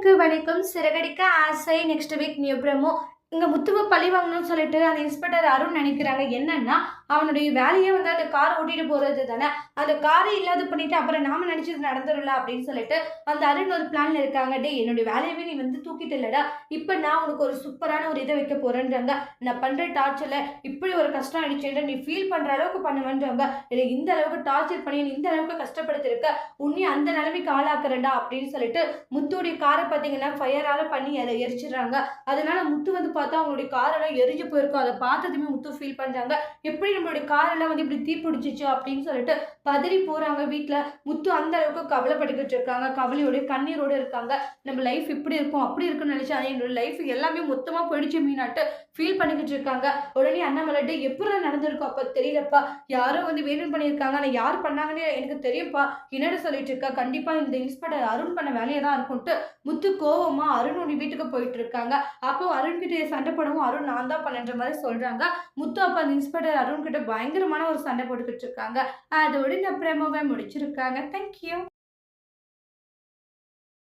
அனைவருக்கு வணக்கம். சிறகடிக்க ஆசை. Next week new promo. இங்கே முத்துவை பழி வாங்கணும்னு சொல்லிட்டு அந்த இன்ஸ்பெக்டர் அருண் நினைக்கிறாங்க. என்னன்னா அவனுடைய வேலையே வந்து அந்த கார் ஓட்டிட்டு போறது தானே. அந்த காரை இல்லாத பண்ணிட்டு அப்புறம் நாம நினைச்சது நடந்துரும்ல அப்படின்னு சொல்லிட்டு அந்த அருண் ஒரு பிளான்ல இருக்காங்க. டே என்னுடைய வேலையவே நீ வந்து தூக்கிட்டு இல்லடா. இப்போ நான் உனக்கு ஒரு சூப்பரான ஒரு இதை வைக்க போறேன்றாங்க. நான் பண்ற டார்ச்சர்ல இப்படி ஒரு கஷ்டம் ஆயிடுச்சுன்ற நீ ஃபீல் பண்ற அளவுக்கு பண்ணுவேன்றாங்க. இல்லை இந்த அளவுக்கு டார்ச்சர் பண்ணி இந்த அளவுக்கு கஷ்டப்படுத்திருக்க. உன்னையும் அந்த நிலைமைக்கு ஆளாக்குறேன்டா. அப்படின்னு சொல்லிட்டு முத்துடைய காரை பார்த்தீங்கன்னா ஃபயரால பண்ணி அதை எரிச்சிடுறாங்க. அதனால முத்து வந்து பார்த்தா அவங்களுடைய காரெல்லாம் எரிஞ்சு போயிருக்கும். அதை பார்த்ததுமே முத்து ஃபீல் பண்ணுறாங்க எப்படி நம்மளுடைய காரெல்லாம் வந்து இப்படி தீ பிடிச்சிச்சு அப்படின்னு சொல்லிட்டு பதறி போகிறாங்க வீட்டில் முத்து அந்த அளவுக்கு கவலைப்பட்டுக்கிட்டு இருக்காங்க. கவலையோட கண்ணீரோட இருக்காங்க. நம்ம லைஃப் இப்படி இருக்கும் அப்படி இருக்கும்னு நினைச்சா என்னோட லைஃப் எல்லாமே மொத்தமாக போயிடுச்சு மீனாட்டு ஃபீல் பண்ணிக்கிட்டு இருக்காங்க. உடனே அண்ணாமலைட்டு எப்படி நடந்திருக்கும் அப்போ? தெரியலப்பா. யாரோ வந்து வேணும் பண்ணியிருக்காங்க. ஆனால் யார் பண்ணாங்கன்னு எனக்கு தெரியும்ப்பா என்னடா சொல்லிட்டு இருக்கா? கண்டிப்பாக இந்த இன்ஸ்பெக்டர் அருண் பண்ண வேலையை தான் இருக்கும்ட்டு முத்து கோவமாக அருண் உன் வீட்டுக்கு போயிட்டு இருக்காங்க. அப்போ அருண் கிட்டே சண்டை போடவும் அருண் நான் தான் பண்ணுற மாதிரி சொல்கிறாங்க முத்து அப்பா அந்த இன்ஸ்பெக்டர் அருண் கிட்ட பயங்கரமான ஒரு சண்டை போட்டுக்கிட்டு இருக்காங்க. அதோட இந்த பிரமோவை முடிச்சிருக்காங்க. தேங்க்யூ